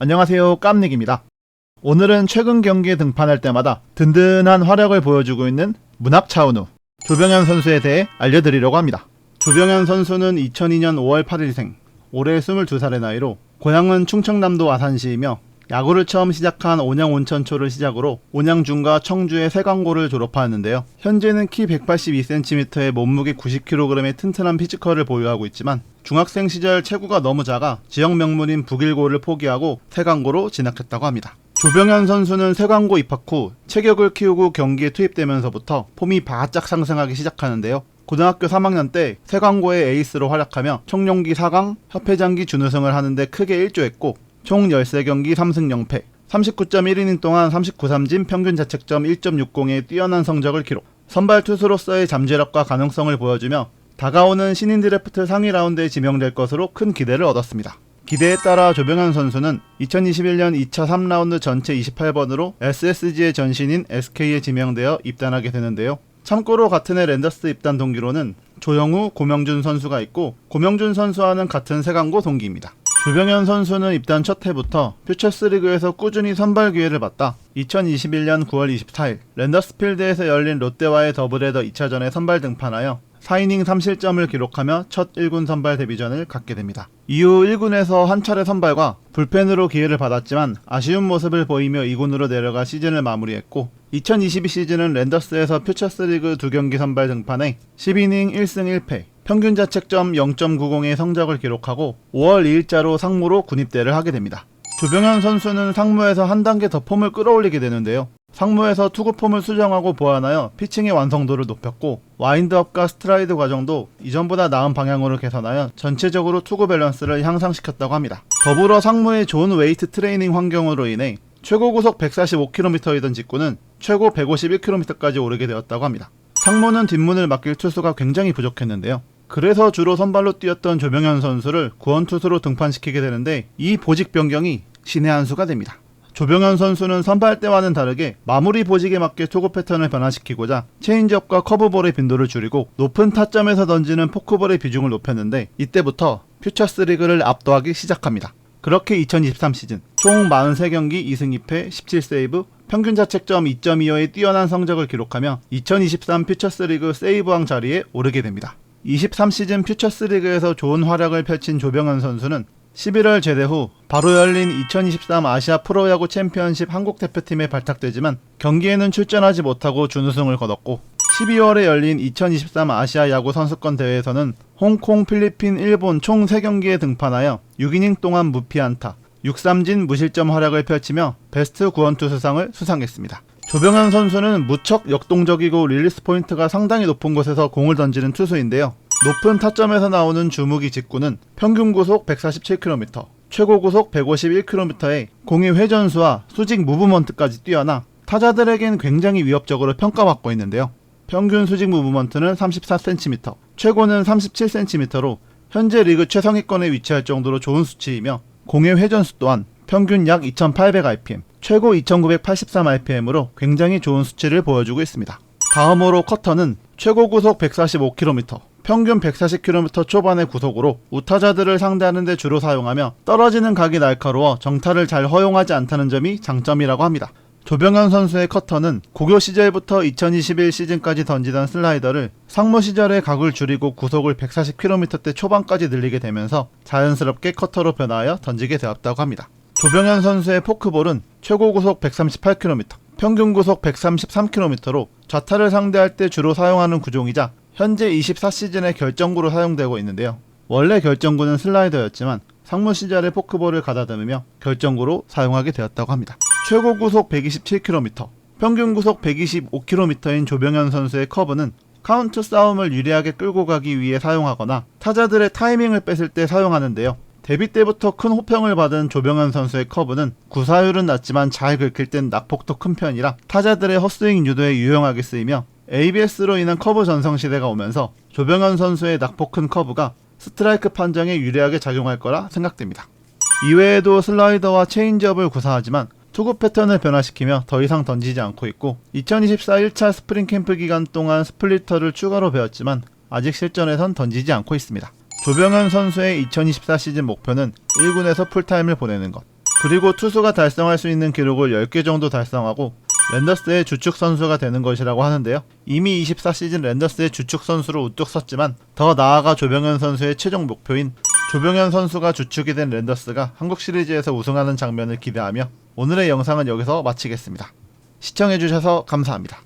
안녕하세요 깜닉입니다. 오늘은 최근 경기에 등판할 때마다 든든한 활약을 보여주고 있는 문학 차은우 조병현 선수에 대해 알려드리려고 합니다. 조병현 선수는 2002년 5월 8일생, 올해 22살의 나이로 고향은 충청남도 아산시이며 야구를 처음 시작한 온양 온천초를 시작으로 온양중과 청주의 세광고를 졸업하였는데요. 현재는 키 182cm에 몸무게 90kg의 튼튼한 피지컬을 보유하고 있지만 중학생 시절 체구가 너무 작아 지역 명문인 북일고를 포기하고 세광고로 진학했다고 합니다. 조병현 선수는 세광고 입학 후 체격을 키우고 경기에 투입되면서부터 폼이 바짝 상승하기 시작하는데요. 고등학교 3학년 때 세광고의 에이스로 활약하며 청룡기 4강, 협회장기 준우승을 하는데 크게 일조했고 총 13경기 3승 0패, 39.1이닝 동안 39삼진 평균 자책점 1.60의 뛰어난 성적을 기록. 선발 투수로서의 잠재력과 가능성을 보여주며 다가오는 신인 드래프트 상위 라운드에 지명될 것으로 큰 기대를 얻었습니다. 기대에 따라 조병현 선수는 2021년 2차 3라운드 전체 28번으로 SSG의 전신인 SK에 지명되어 입단하게 되는데요. 참고로 같은 해 랜더스 입단 동기로는 조영우, 고명준 선수가 있고 고명준 선수와는 같은 세강고 동기입니다. 조병현 선수는 입단 첫 해부터 퓨처스 리그에서 꾸준히 선발 기회를 받다 2021년 9월 24일 랜더스필드에서 열린 롯데와의 더블헤더 2차전에 선발 등판하여 4이닝 3실점을 기록하며 첫 1군 선발 데뷔전을 갖게 됩니다. 이후 1군에서 한 차례 선발과 불펜으로 기회를 받았지만 아쉬운 모습을 보이며 2군으로 내려가 시즌을 마무리했고 2022 시즌은 랜더스에서 퓨처스 리그 2경기 선발 등판해 12이닝 1승 1패 평균 자책점 0.90의 성적을 기록하고 5월 2일자로 상무로 군입대를 하게 됩니다. 조병현 선수는 상무에서 한 단계 더 폼을 끌어올리게 되는데요. 상무에서 투구 폼을 수정하고 보완하여 피칭의 완성도를 높였고 와인드업과 스트라이드 과정도 이전보다 나은 방향으로 개선하여 전체적으로 투구 밸런스를 향상시켰다고 합니다. 더불어 상무의 좋은 웨이트 트레이닝 환경으로 인해 최고 구속 145km이던 직구는 최고 151km까지 오르게 되었다고 합니다. 상무는 뒷문을 맡길 투수가 굉장히 부족했는데요. 그래서 주로 선발로 뛰었던 조병현 선수를 구원 투수로 등판시키게 되는데 이 보직 변경이 신의 한 수가 됩니다. 조병현 선수는 선발 때와는 다르게 마무리 보직에 맞게 투구 패턴을 변화시키고자 체인지업과 커브볼의 빈도를 줄이고 높은 타점에서 던지는 포크볼의 비중을 높였는데 이때부터 퓨처스 리그를 압도하기 시작합니다. 그렇게 2023 시즌 총 43경기 2승 2패 17세이브 평균 자책점 2.25의 뛰어난 성적을 기록하며 2023 퓨처스 리그 세이브왕 자리에 오르게 됩니다. 23 시즌 퓨처스리그에서 좋은 활약을 펼친 조병현 선수는 11월 제대 후 바로 열린 2023 아시아 프로야구 챔피언십 한국 대표팀에 발탁되지만 경기에는 출전하지 못하고 준우승을 거뒀고 12월에 열린 2023 아시아 야구 선수권 대회에서는 홍콩, 필리핀, 일본 총 3경기에 등판하여 6이닝 동안 무피 안타, 6삼진 무실점 활약을 펼치며 베스트 구원투 수상을 수상했습니다. 조병현 선수는 무척 역동적이고 릴리스 포인트가 상당히 높은 곳에서 공을 던지는 투수인데요. 높은 타점에서 나오는 주무기 직구는 평균 구속 147km, 최고 구속 151km의 공의 회전수와 수직 무브먼트까지 뛰어나 타자들에겐 굉장히 위협적으로 평가받고 있는데요. 평균 수직 무브먼트는 34cm, 최고는 37cm로 현재 리그 최상위권에 위치할 정도로 좋은 수치이며 공의 회전수 또한 평균 약 2800rpm, 최고 2983rpm으로 굉장히 좋은 수치를 보여주고 있습니다. 다음으로 커터는 최고 구속 145km, 평균 140km 초반의 구속으로 우타자들을 상대하는 데 주로 사용하며 떨어지는 각이 날카로워 정타를 잘 허용하지 않다는 점이 장점이라고 합니다. 조병현 선수의 커터는 고교 시절부터 2021 시즌까지 던지던 슬라이더를 상무 시절에 각을 줄이고 구속을 140km대 초반까지 늘리게 되면서 자연스럽게 커터로 변화하여 던지게 되었다고 합니다. 조병현 선수의 포크볼은 최고 구속 138km, 평균 구속 133km로 좌타를 상대할 때 주로 사용하는 구종이자 현재 24시즌의 결정구로 사용되고 있는데요. 원래 결정구는 슬라이더였지만 상무 시절에 포크볼을 가다듬으며 결정구로 사용하게 되었다고 합니다. 최고 구속 127km, 평균 구속 125km인 조병현 선수의 커브는 카운트 싸움을 유리하게 끌고 가기 위해 사용하거나 타자들의 타이밍을 뺐을 때 사용하는데요. 데뷔 때부터 큰 호평을 받은 조병현 선수의 커브는 구사율은 낮지만 잘 긁힐 땐 낙폭도 큰 편이라 타자들의 헛스윙 유도에 유용하게 쓰이며 ABS로 인한 커브 전성 시대가 오면서 조병현 선수의 낙폭 큰 커브가 스트라이크 판정에 유리하게 작용할 거라 생각됩니다. 이외에도 슬라이더와 체인지업을 구사하지만 투구 패턴을 변화시키며 더 이상 던지지 않고 있고 2024 1차 스프링 캠프 기간 동안 스플리터를 추가로 배웠지만 아직 실전에선 던지지 않고 있습니다. 조병현 선수의 2024 시즌 목표는 1군에서 풀타임을 보내는 것. 그리고 투수가 달성할 수 있는 기록을 10개 정도 달성하고 랜더스의 주축 선수가 되는 것이라고 하는데요. 이미 24 시즌 랜더스의 주축 선수로 우뚝 섰지만 더 나아가 조병현 선수의 최종 목표인 조병현 선수가 주축이 된 랜더스가 한국 시리즈에서 우승하는 장면을 기대하며 오늘의 영상은 여기서 마치겠습니다. 시청해주셔서 감사합니다.